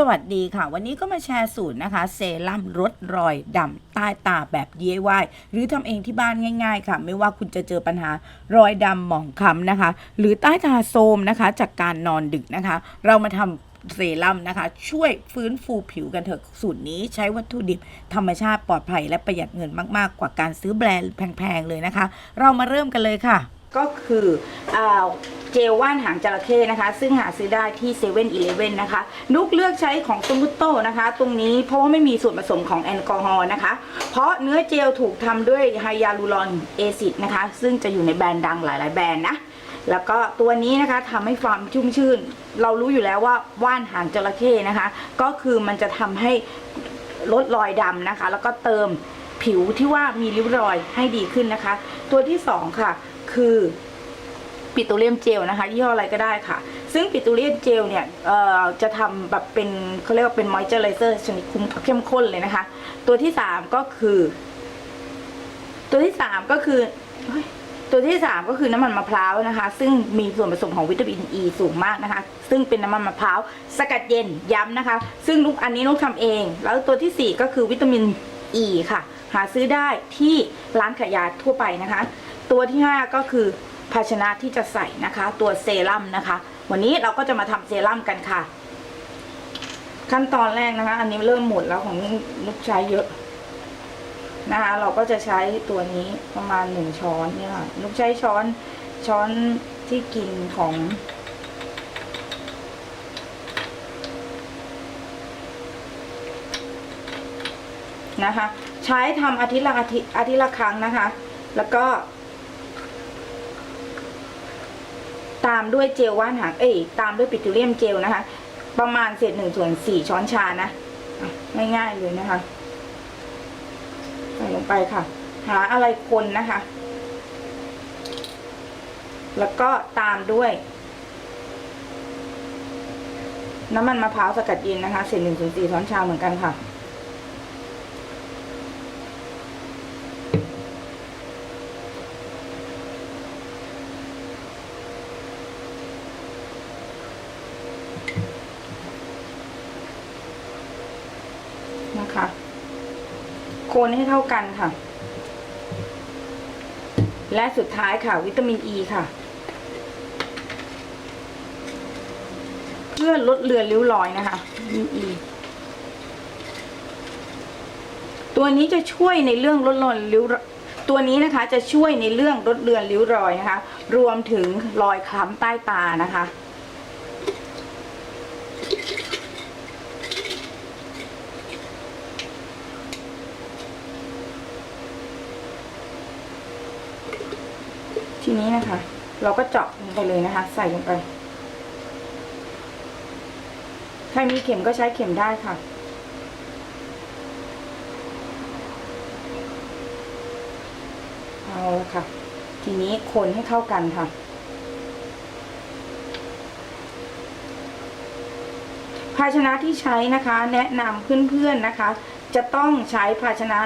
สวัสดีค่ะ วันนี้ก็มาแชร์สูตรนะคะ เซรั่มลดรอยดำใต้ตาแบบ DIY หรือทำเองที่บ้านง่าย ๆ ค่ะ ไม่ว่าคุณจะเจอปัญหารอยดำหมองคล้ำนะคะ หรือใต้ตาโทมนะคะ จากการนอนดึกนะคะ เรามาทำเซรั่มนะคะ ช่วยฟื้นฟูผิวกันเถอะสูตรนี้ใช้วัตถุดิบ ธรรมชาติปลอดภัยและประหยัดเงินมากๆ กว่าการซื้อแบรนด์แพงๆเลยนะคะ เรามาเริ่มกันเลยค่ะ ก็คือเจลว่านหางจระเข้นะคะ ซึ่งหาซื้อได้ที่เซเว่นอีเลฟเว่นนะคะ นุกเลือกใช้ของสมุตโตนะคะ ตรงนี้เพราะว่าไม่มีส่วนผสมของแอลกอฮอล์นะคะ เพราะเนื้อเจลถูกทำด้วยไฮยาลูรอนเอซิดนะคะ ซึ่งจะอยู่ในแบรนด์ดังหลาย ๆ แบรนด์นะแล้วก็ตัวนี้นะคะทำให้ความชุ่มชื่น เรารู้อยู่แล้วว่าว่านหางจระเข้นะคะ ก็คือมันจะทำให้ลดรอยดำนะคะ แล้วก็เติมผิวที่ว่ามีริ้วรอยให้ดีขึ้นนะคะ ตัวที่สองค่ะ คือปิโตรเลียมเจลนะคะยี่ห้ออะไรก็ได้ค่ะ ซึ่งปิโตรเลียมเจลเนี่ยจะทำแบบเป็นเขาเรียกว่าเป็นมอยเจอร์ไรเซอร์ชนิดคุ้มเข้มข้นเลยนะคะ ตัวที่สามก็คือ ตัวที่สามก็คือตัวที่สามก็คือน้ำมันมะพร้าวนะคะ ซึ่งมีส่วนผสมของวิตามินอ e ีสูงมากนะคะ ซึ่งเป็นน้ำมันมะพร้าวสกัดเย็นย้ำนะคะ ซึ่งลูกอันนี้ลูกทำเอง แล้วตัวที่สี่ก็คือวิตามินอ e ีค่ะ หาซื้อได้ที่ร้านขายยาทั่วไปนะคะ ตัวที่ห้าก็คือภาชนะที่จะใส่นะคะ ตัวเซรั่มนะคะ วันนี้เราก็จะมาทำเซรั่มกันค่ะ ขั้นตอนแรกนะคะ อันนี้เริ่มหมดแล้วของลูกใช้เยอะนะคะ เราก็จะใช้ตัวนี้ประมาณหนึ่งช้อนเนี่ยค่ะลูกใช้ช้อนช้อนที่กินของนะคะ ใช้ทำอาทิตย์ละอาทิตย์อาทิตย์ละครั้งนะคะ แล้วก็ ตามด้วยเจลว่านหางเอ้ยตามด้วยปิโตรเลียมเจลนะคะ ประมาณเศษหนึ่งส่วนสี่ช้อนชานะอ่ง่ายๆเลยนะคะใส่ลงไปค่ะ หาอะไรคนนะคะ แล้วก็ตามด้วย น้ำมันมะพร้าวสกัดเย็นนะคะเศษหนึ่งส่วนสี่ช้อนชาเหมือนกันค่ะ คนให้เท่ากันค่ะ และสุดท้ายค่ะ วิตามินอ e ีค่ะ เพื่อลดเลือนริ้วรอยนะคะวิตามินอ e ีตัวนี้จะช่วยในเรื่องลดเลือนริ้วตัวนี้นะคะจะช่วยในเรื่องลดเลือนริ้วรอยนะคะ รวมถึงรอยคล้ำใต้ตานะคะ ทีนี้นะคะ เราก็เจาะลงไปเลยนะคะ ใส่ลงไปใครมีเข็มก็ใช้เข็มได้ค่ะ เอาละค่ะ ทีนี้คนให้เข้ากันค่ะ ภาชนะที่ใช้นะคะ แนะนำเพื่อนๆนะคะ จะต้องใช้ภาชนะ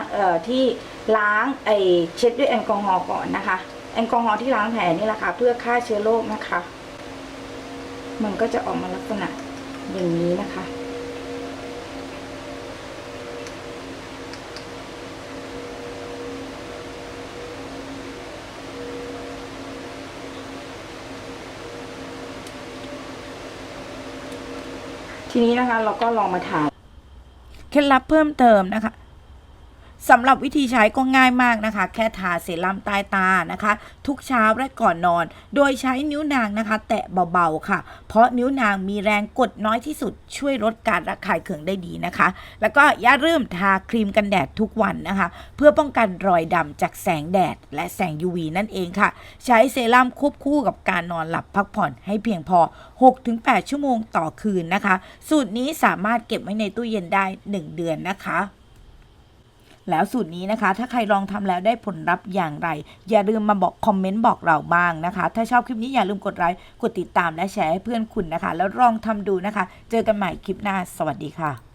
ที่ล้างไอเช็ดด้วยแอลกอฮอล์ก่อนนะคะ แอลกอฮอล์ที่ล้างแผลนี่แหละค่ะ เพื่อฆ่าเชื้อโรคนะคะ มันก็จะออกมาลักษณะอย่างนี้นะคะทีนี้นะคะเราก็ลองมาทานเคล็ดลับเพิ่มเติมนะคะ สำหรับวิธีใช้ก็ง่ายมากนะคะ แค่ทาเซรั่มใต้ตานะคะ ทุกเช้าและก่อนนอน โดยใช้นิ้วนางนะคะ แตะเบาๆค่ะ เพราะนิ้วนางมีแรงกดน้อยที่สุดช่วยลดการระคายเคืองได้ดีนะคะ แล้วก็อย่าลืมทาครีมกันแดดทุกวันนะคะ เพื่อป้องกันรอยดำจากแสงแดด และแสง UV นั่นเองค่ะ ใช้เซรั่มควบคู่กับการนอนหลับพักผ่อนให้เพียงพอ 6-8 ชั่วโมงต่อคืนนะคะ สูตรนี้สามารถเก็บไว้ในตู้เย็นได้ 1 เดือนนะคะ แล้วสูตรนี้นะคะ ถ้าใครลองทำแล้วได้ผลลัพธ์อย่างไร อย่าลืมมาบอกคอมเมนต์บอกเราบ้างนะคะ ถ้าชอบคลิปนี้อย่าลืมกดไลค์กดติดตามและแชร์ให้เพื่อนคุณนะคะ แล้วลองทำดูนะคะ เจอกันใหม่คลิปหน้า สวัสดีค่ะ